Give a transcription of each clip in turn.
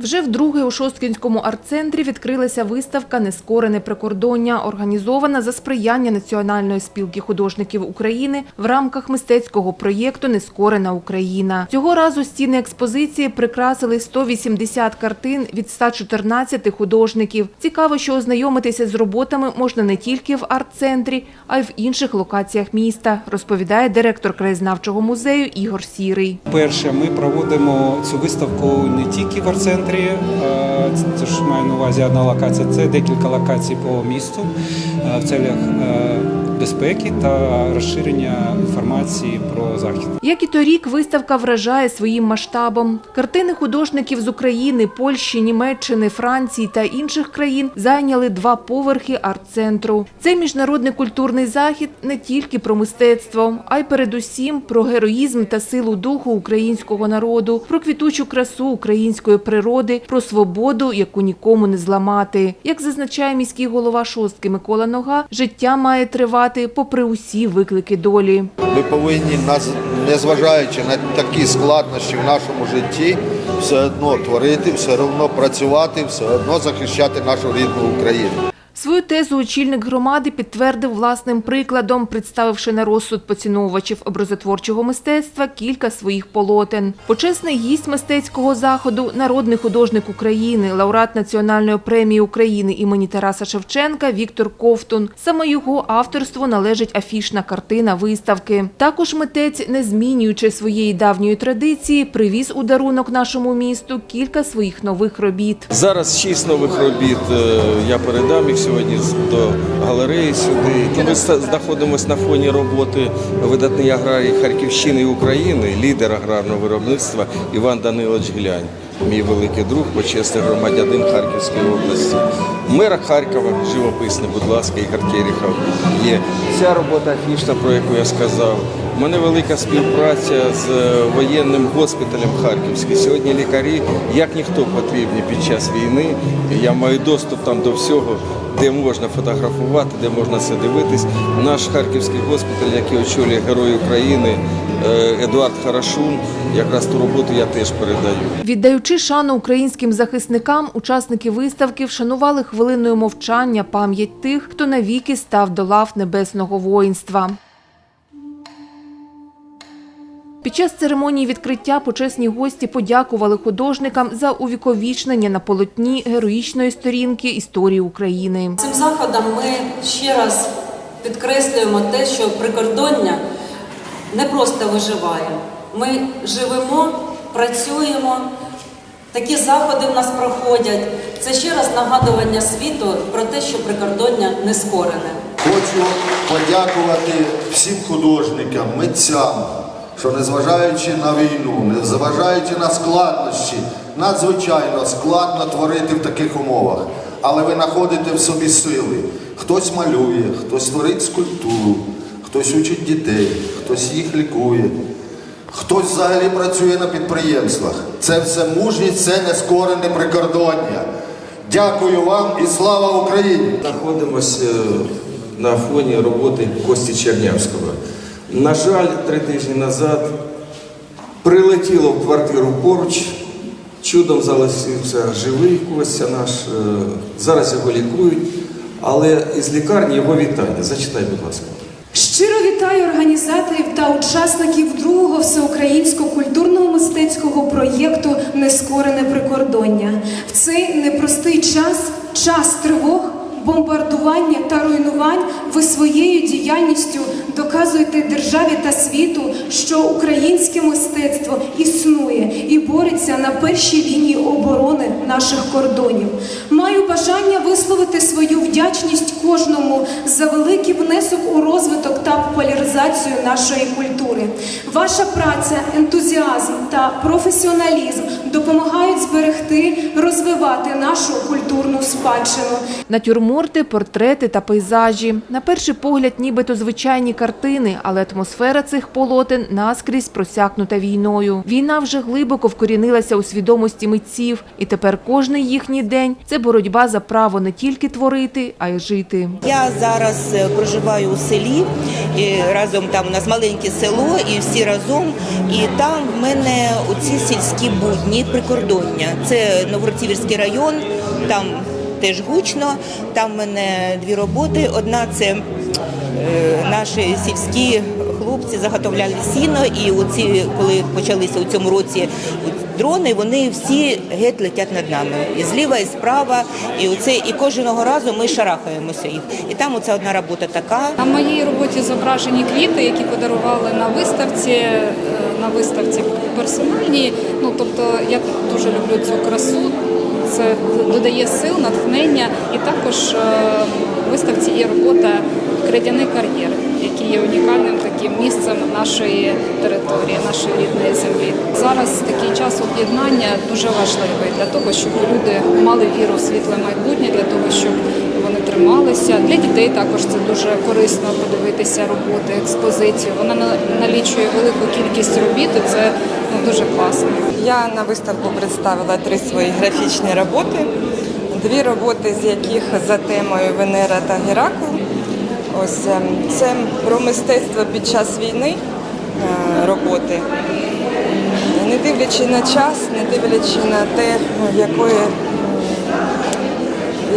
Вже вдруге у Шосткінському арт-центрі відкрилася виставка Нескорене прикордоння, організована за сприяння Національної спілки художників України в рамках мистецького проєкту Нескорена Україна. Цього разу стіни експозиції прикрасили 180 картин від 114 художників. Цікаво, що ознайомитися з роботами можна не тільки в арт-центрі, а й в інших локаціях міста, розповідає директор краєзнавчого музею Ігор Сірий. Перше, ми проводимо цю виставку не тільки в арт-центрі, е, це ж маю на увазі одна локація, це декілька локацій по місту е, в целях е, безпеки та розширення інформації про захід. Як і торік, виставка вражає своїм масштабом. Картини художників з України, Польщі, Німеччини, Франції та інших країн зайняли два поверхи арт-центру. Цей міжнародний культурний захід не тільки про мистецтво, а й передусім про героїзм та силу духу українського народу, про квітучу красу української природи, про свободу, яку нікому не зламати. Як зазначає міський голова шостки Микола Нога, життя має тривати попри усі виклики долі. Ми повинні, незважаючи на такі складнощі в нашому житті, все одно творити, все одно працювати, все одно захищати нашу рідну Україну. Свою тезу очільник громади підтвердив власним прикладом, представивши на розсуд поціновувачів образотворчого мистецтва кілька своїх полотен. Почесний гість мистецького заходу, народний художник України, лауреат Національної премії України імені Тараса Шевченка Віктор Ковтун. Саме його авторству належить афішна картина виставки. Також митець, не змінюючи своєї давньої традиції, привіз у дарунок нашому місту кілька своїх нових робіт. Зараз шість нових робіт. е, Я передам їх сьогодні до галереї сюди. Ми знаходимося на фоні роботи видатний аграрій Харківщини і України, лідер аграрного виробництва Іван Данилович Глянь. Мій великий друг, почесний громадянин Харківської області. Мер Харкова, живописний, будь ласка, Ігор Терехов є. Ця робота афішна, про яку я сказав. У мене велика співпраця з е, воєнним госпіталем Харківським. Сьогодні лікарі, як ніхто, потрібні під час війни. Я маю доступ там до всього, де можна фотографувати, де можна це дивитись. Наш харківський госпіталь, який очолює Герой України е, Едуард Харашун, якраз ту роботу я теж передаю. Віддаючи шану українським захисникам, учасники виставки вшанували хвилиною мовчання пам'ять тих, хто навіки став до лав небесного воїнства. Під час церемонії відкриття почесні гості подякували художникам за увіковічнення на полотні героїчної сторінки історії України. Цим заходом ми ще раз підкреслюємо те, що прикордоння не просто виживає. Ми живемо, працюємо. Такі заходи в нас проходять. Це ще раз нагадування світу про те, що прикордоння не скорене. Хочу подякувати всім художникам, митцям, що незважаючи на війну, незважаючи на складнощі, надзвичайно складно творити в таких умовах. Але ви знаходите в собі сили. Хтось малює, хтось творить скульптуру, хтось учить дітей, хтось їх лікує. Хтось взагалі працює на підприємствах. Це все мужність, це нескорене прикордоння. Дякую вам і слава Україні! Знаходимося е, на фоні роботи Кості Чернявського. На жаль, три тижні назад прилетіло в квартиру поруч, чудом залишився живий Костя наш. е, Зараз його лікують, але із лікарні його вітання. Зачитай, будь ласка. Щиро вітаю організаторів та учасників другого всеукраїнського культурного мистецького проєкту Нескорене прикордоння. В цей непростий час, час тривог, бомбардування та руйнувань, ви своєю діяльністю доказуєте державі та світу, що українське мистецтво існує і бореться на першій лінії оборони наших кордонів. Маю бажання висловити свою вдячність кожному за великий внесок у розвиток та популяризацію нашої культури. Ваша праця, ентузіазм та професіоналізм допомагають зберегти, розвивати нашу культурну спадщину. Натюрморти, портрети та пейзажі. На перший погляд, нібито звичайні картини, але атмосфера цих полотен наскрізь просякнута війною. Війна вже глибоко вкорінилася у свідомості митців, і тепер кожний їхній день це боротьба за право не тільки творити, а й жити. Я зараз е, проживаю у селі, і разом там у нас маленьке село, і всі разом. І там в мене оці сільські будні прикордоння. Це Новгородцівський район, там теж гучно. Там в мене дві роботи. Одна це е, наші сільські хлопці заготовляли сіно, і оці, коли почалися у цьому році дрони, вони всі геть летять над нами. І зліва, і справа, і оце, і кожного разу ми шарахаємося їх. І там оця одна робота така. На моїй роботі зображені квіти, які подарували на виставці, е, на виставці персональній. Ну тобто я дуже люблю цю красу. Це додає сил, натхнення, і також е, виставці є робота Кридяний кар'єр, який є унікальним таким місцем нашої території, нашої рідної землі. Зараз такий час об'єднання дуже важливий для того, щоб люди мали віру в світле майбутнє, для того, щоб вони трималися. Для дітей також це дуже корисно подивитися роботи, експозицію. Вона на- налічує велику кількість робіт, і це дуже класно. Я на виставку представила три свої графічні роботи, дві роботи з яких за темою Венера та Геракл. Ось ем, це про мистецтво під час війни е, роботи. Не дивлячи на час, не дивлячи на те, якої,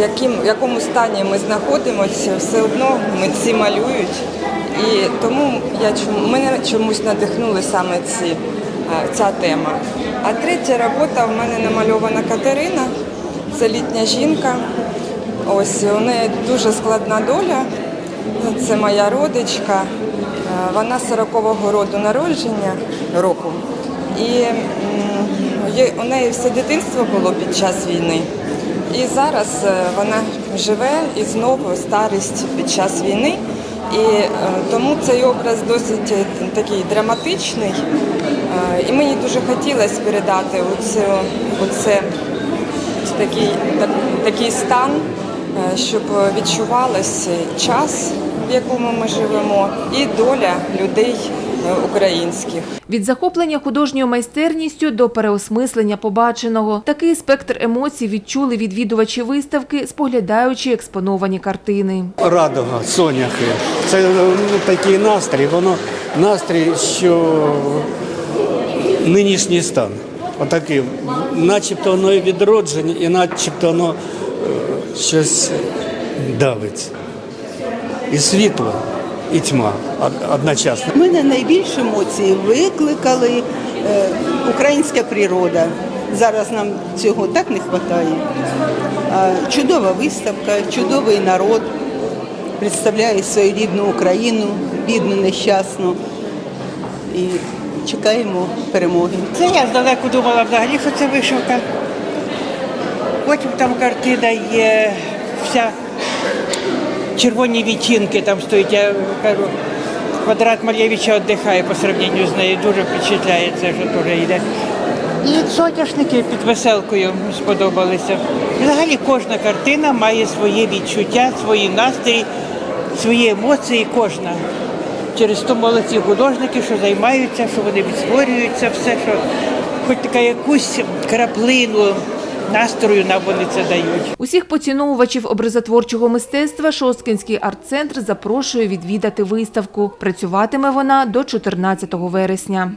яким, в якому стані ми знаходимося, все одно митці малюють. І тому я чому- мене чомусь надихнули саме ці, ця тема. А третя робота в мене намальована Катерина. Це літня жінка. Ось у неї дуже складна доля. Це моя родичка. Е, Вона 40-го роду народження року. І у неї все дитинство було під час війни. І зараз е, вона живе і знову старість під час війни. І е, тому цей образ досить е, такий драматичний. Е, і мені дуже хотілося передати оце, оце, такий, так, такий стан, щоб відчувалося час, в якому ми живемо, і доля людей українських. Від захоплення художньою майстерністю до переосмислення побаченого. Такий спектр емоцій відчули відвідувачі виставки, споглядаючи експоновані картини. Радуга, соняхи. Це ну, такий настрій, воно настрій, що нинішній стан. Отакий. Начебто воно і відродження, і начебто воно е, щось давить. І світло, і тьма одночасно. У мене найбільше емоцій викликали е, українська природа. Зараз нам цього так не вистачає. Чудова виставка, чудовий народ представляє свою рідну Україну, бідну, нещасну. І чекаємо перемоги. Це я здалеку думала взагалі, що це вишивка. Потім там картина є, вся червоні відтінки там стоїть. Я кажу, квадрат Малєвича віддихає по сравненню з нею. Дуже впечатляє що теж йде. І соняшники під веселкою сподобалися. Взагалі кожна картина має своє відчуття, свої настрій, свої емоції, кожна. Через то молодці художники, що займаються, що вони відтворюються, все, що хоч така якусь краплину настрою нам вони це дають. Усіх поціновувачів образотворчого мистецтва Шосткинський арт-центр запрошує відвідати виставку. Працюватиме вона до 14 вересня.